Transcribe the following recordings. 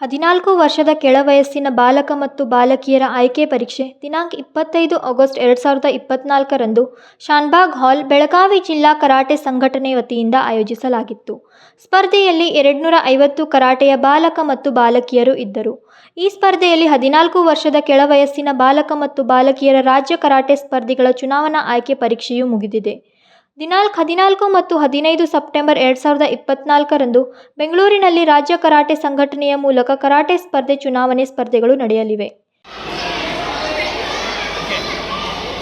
ಹದಿನಾಲ್ಕು ವರ್ಷದ ಕೆಳವಯಸ್ಸಿನ ಬಾಲಕ ಮತ್ತು ಬಾಲಕಿಯರ ಆಯ್ಕೆ ಪರೀಕ್ಷೆ, ದಿನಾಂಕ ಇಪ್ಪತ್ತೈದು ಆಗಸ್ಟ್ ಎರಡು ಸಾವಿರದ ಇಪ್ಪತ್ನಾಲ್ಕರಂದು ಶಾನ್ಬಾಗ್ ಹಾಲ್, ಬೆಳಗಾವಿ ಜಿಲ್ಲಾ ಕರಾಟೆ ಸಂಘಟನೆ ವತಿಯಿಂದ ಆಯೋಜಿಸಲಾಗಿತ್ತು. ಸ್ಪರ್ಧೆಯಲ್ಲಿ ಎರಡುನೂರ ಐವತ್ತು ಕರಾಟೆಯ ಬಾಲಕ ಮತ್ತು ಬಾಲಕಿಯರು ಇದ್ದರು. ಈ ಸ್ಪರ್ಧೆಯಲ್ಲಿ ಹದಿನಾಲ್ಕು ವರ್ಷದ ಕೆಳವಯಸ್ಸಿನ ಬಾಲಕ ಮತ್ತು ಬಾಲಕಿಯರ ರಾಜ್ಯ ಕರಾಟೆ ಸ್ಪರ್ಧಿಗಳ ಚುನಾವಣಾ ಆಯ್ಕೆ ಪರೀಕ್ಷೆಯು ಮುಗಿದಿದೆ. ದಿನಾಂಕ ಹದಿನಾಲ್ಕು ಮತ್ತು ಹದಿನೈದು ಸೆಪ್ಟೆಂಬರ್ ಎರಡು ಸಾವಿರದ ಇಪ್ಪತ್ತ್ನಾಲ್ಕರಂದು ಬೆಂಗಳೂರಿನಲ್ಲಿ ರಾಜ್ಯ ಕರಾಟೆ ಸಂಘಟನೆಯ ಮೂಲಕ ಕರಾಟೆ ಸ್ಪರ್ಧೆ ಚುನಾವಣೆ ಸ್ಪರ್ಧೆಗಳು ನಡೆಯಲಿವೆ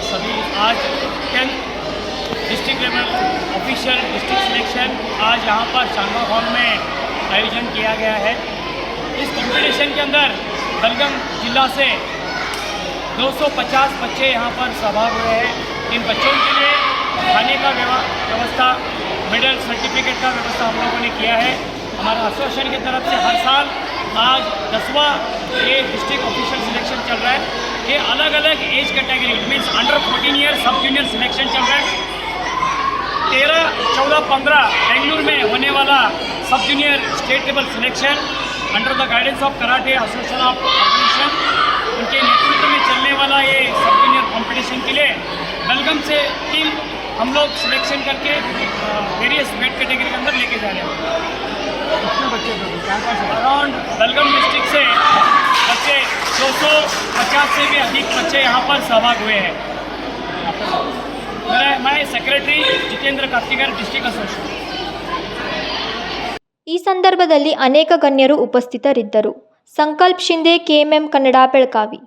सभी आज tenth district level official district selection आज यहाँ पर चांगा हॉल में आयोजन किया गया है इस कंपटीशन के अंदर बलगम जिला से 250 बच्चे यहाँ पर सहभाग हुए हैं इन बच्चों के लिए खाने का व्यवस्था मेडल सर्टिफिकेट का व्यवस्था हम लोगों ने किया है। हमारा एसोसिएशन की तरफ़ से हर साल आज दसवां ये डिस्ट्रिक्ट ऑफिशियल सिलेक्शन चल रहा है। ये अलग अलग age category means under fourteen year sub junior selection चल रहा है। तेरह, चौदह, पंद्रह बेंगलुरु में होने वाला sub junior state level selection under the guidance of karate association of organisation उनके नेतृत्व में चलने वाला ये सब जूनियर कॉम्पिटिशन के लिए बेलगम से टीम हम लोग सिलेक्शन करके वेरियस वेट कैटेगरी के अंदर लेके जा रहे हैं अराउंड बेलगम डिस्ट्रिक्ट से बच्चे 250 से भी अधिक बच्चे यहाँ पर सहभाग हुए हैं मेरा मैं secretary Jitendra Kartikar district association ಈ ಸಂದರ್ಭದಲ್ಲಿ ಅನೇಕ ಗಣ್ಯರು ಉಪಸ್ಥಿತರಿದ್ದರು ಸಂಕಲ್ಪ್ ಶಿಂದೆ ಕೆಎಂಎಂ ಕನ್ನಡ ಬೆಳಗಾವಿ